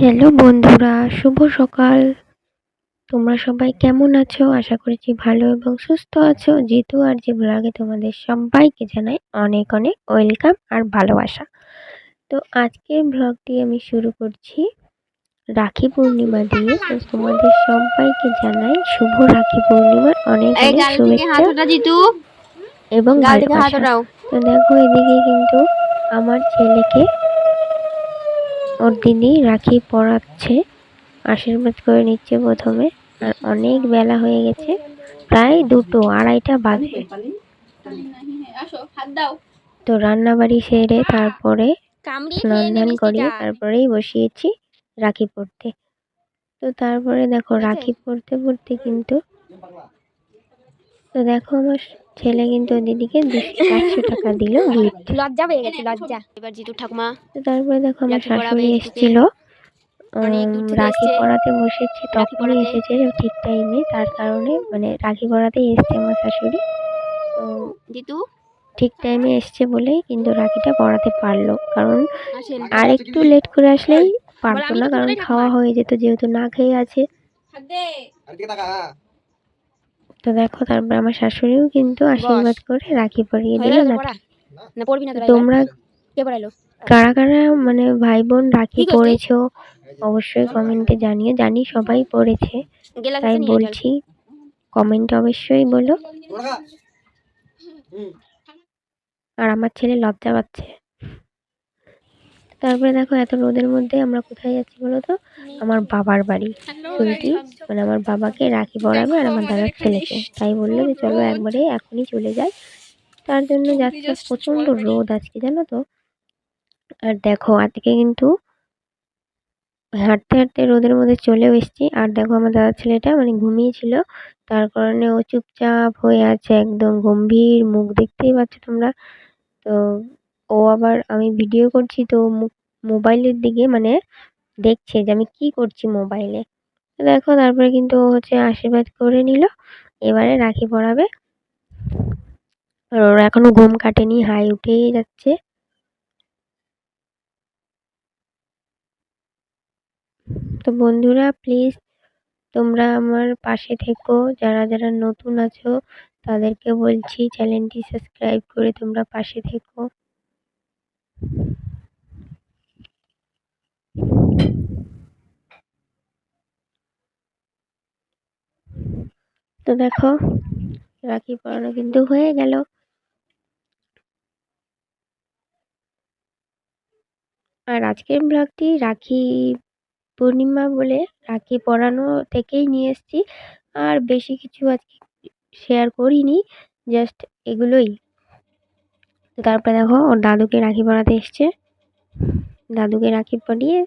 Hello বন্ধুরা শুভ সকাল। তোমরা সবাই কেমন আছো? আশা করছি ভালো এবং সুস্থ আছো। জিতু আর যে ব্লগে তোমাদের সবাইকে জানাই অনেক অনেক ওয়েলকাম আর ভালোবাসা। তো আজকের ব্লগটি আমি শুরু করছি রাখি পূর্ণিমা দিয়ে। তো তোমাদের সবাইকে জানাই শুভ রাখি পূর্ণিমার অনেক এই অনেক শুভেচ্ছা জিতু। এবং তো দেখো এদিকে কিন্তু আমার ছেলেকে ওর দিদি রাখি পরাচ্ছে আশীর্বাদ করে নিচ্ছে প্রথমে আর অনেক বেলা হয়ে গেছে প্রায় দুটো আড়াইটা বাজে। তো রান্না বাড়ি সেরে তারপরে স্নান ধান করিয়ে তারপরেই বসিয়েছি রাখি পরতে তো তারপরে দেখো রাখি পরতে পরতে কিন্তু তো দেখো আমার ছেলে কিন্তু দিদিকে দুশো একশো টাকা দিল গিফট লজ্জা পেয়ে গেছে লজ্জা। এবার জিতু ঠাকুমা। তো তারপরে দেখো আমার শাশুড়ি। এসেছিল। রাখি পড়াতে বসেছে তখনই এসেছে ঠিক টাইমে তার কারণে মানে রাখি পড়াতে এসছে আমার শাশুড়ি। তো জিতু? ঠিক টাইমে এসছে বলেই কিন্তু রাখিটা পড়াতে পারল। কারণ আর একটু লেট করে আসলেই পারতো না কারণ খাওয়া হয়ে যেত যেহেতু না খেয়ে আছে। তো দেখো তারপর আমার শাশুড়িও কিন্তু আশীর্বাদ করে রাখি পরিয়ে দিল না পড়া। না পড়বি না তোরা এবার? তোমরা কারা কারা মানে ভাই বোন রাখি? পড়েছো অবশ্যই কমেন্টে জানিও। জানি সবাই পড়েছে তাই বলছি কমেন্টে অবশ্যই বলো। আর আমার ছেলে লজ্জা পাচ্ছে। তারপরে দেখো, এত রোদের মধ্যে আমরা কোথায় যাচ্ছি বলো তো আমার বাবার বাড়ি সুইটি মানে আমার বাবাকে রাখি পরাবে আর আমার দাদার ছেলেকে। তাই বলল যে, চলো একবারে এখনই চলে যাই। তার জন্য যাচ্ছে প্রচণ্ড রোদ আজকে, জানো তো? আর দেখো, আজকে কিন্তু হাঁটতে হাঁটতে রোদের মধ্যে চলেও এসেছি। আর দেখো, আমার দাদার ছেলেটা মানে ঘুমিয়েছিল। তার কারণে ও চুপচাপ হয়ে আছে, একদম গম্ভীর মুখ দেখতেই পাচ্ছ তোমরা। তো ও আবার আমি ভিডিও করছি তো মোবাইলের দিকে মানে দেখছে যে আমি কি করছি মোবাইলে দেখো তারপরে কিন্তু ও হচ্ছে আশীর্বাদ করে নিল, এবারে রাখি পরাবে। আর ওর এখনও ঘুম কাটেনি, হাই উঠেই যাচ্ছে। তো বন্ধুরা প্লিজ তোমরা আমার পাশে থেকো, যারা যারা নতুন আছো তাদেরকে বলছি চ্যানেলটি সাবস্ক্রাইব করে তোমরা পাশে থেকো। তো দেখো, রাখি পরানো কিন্তু হয়ে গেল। আর আজকের ব্লগটি রাখি পূর্ণিমা বলে রাখি পরানো থেকেই নিয়ে এসেছি। আর বেশি কিছু আজকে শেয়ার করিনি জাস্ট এগুলোই। তারপরে দেখো, ওর দাদুকে রাখি পরাতে এসছে। দাদুকে রাখি পরিয়ে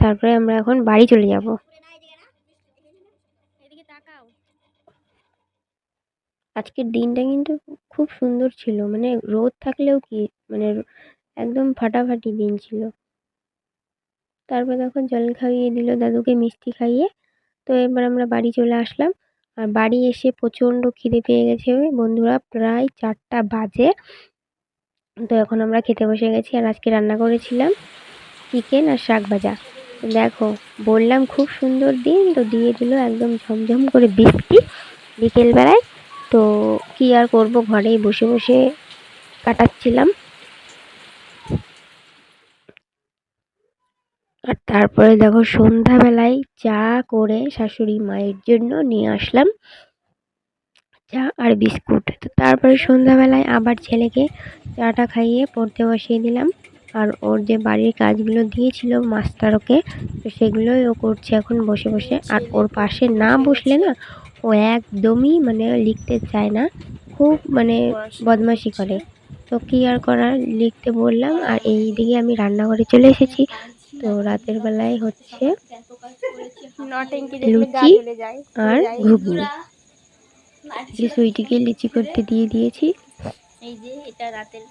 তারপরে আমরা এখন বাড়ি চলে যাব। আজকের দিনটা কিন্তু খুব সুন্দর ছিল। মানে রোদ থাকলেও কি মানে একদম ফাটাফাটি দিন ছিল। তারপর দেখো জল খাইয়ে দিল দাদুকে, মিষ্টি খাইয়ে। তো এবার আমরা বাড়ি চলে আসলাম। আর বাড়ি এসে প্রচণ্ড খিদে পেয়ে গেছে বন্ধুরা, প্রায় চারটা বাজে। তো এখন আমরা খেতে বসে গেছি আর আজকে রান্না করেছিলাম চিকেন আর শাক ভাজা। দেখো, বললাম খুব সুন্দর দিন, তো দিয়ে দিল একদম ঝমঝম করে বৃষ্টি বিকেলবেলায়। তো কি আর করব, ঘরেই বসে বসে কাটাচ্ছিলাম। আর তারপরে দেখো সন্ধ্যাবেলায় চা করে শাশুড়ি মায়ের জন্য নিয়ে আসলাম চা আর বিস্কুট। তো তারপরে সন্ধ্যাবেলায় আবার ছেলেকে চাটা খাইয়ে পড়তে বসিয়ে দিলাম। আর ওর যে বাড়ির কাজগুলো দিয়েছিল মাস্টার ওকে তো সেগুলোই ও করছে এখন বসে বসে। আর ওর পাশে না বসলে না, ও একদমই মানে লিখতে চায় না, খুব মানে বদমাশি করে। তো কী আর করার, লিখতে বললাম। আর এই দিকে আমি রান্নাঘরে চলে এসেছি। তো রাতের বেলায় হচ্ছে লুচি আর ঘুগনি। যে সুইটিকে লিচি করতে দিয়ে দিয়েছি। এই যে এটা রাতের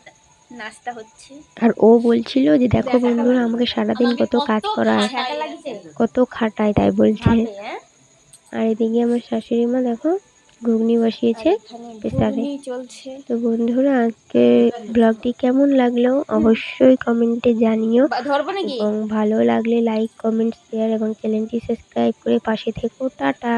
নাস্তা হচ্ছে। আর ও বলছিল যে দেখো বন্ধুরা আমাকে সারাদিন কত কাজ করা কত খাটায় তাই বলছে। হ্যাঁ? আর এদিকে আমার শাশুড়ি মা দেখো ঘুগনি বসিয়েছে। প্রেসারে তো বন্ধুরা আজকে ব্লগটি কেমন লাগল অবশ্যই কমেন্টে জানিও। এবং ভালো লাগলে লাইক কমেন্ট শেয়ার এবং চ্যানেলটি সাবস্ক্রাইব করে পাশে থেকো। টাটা।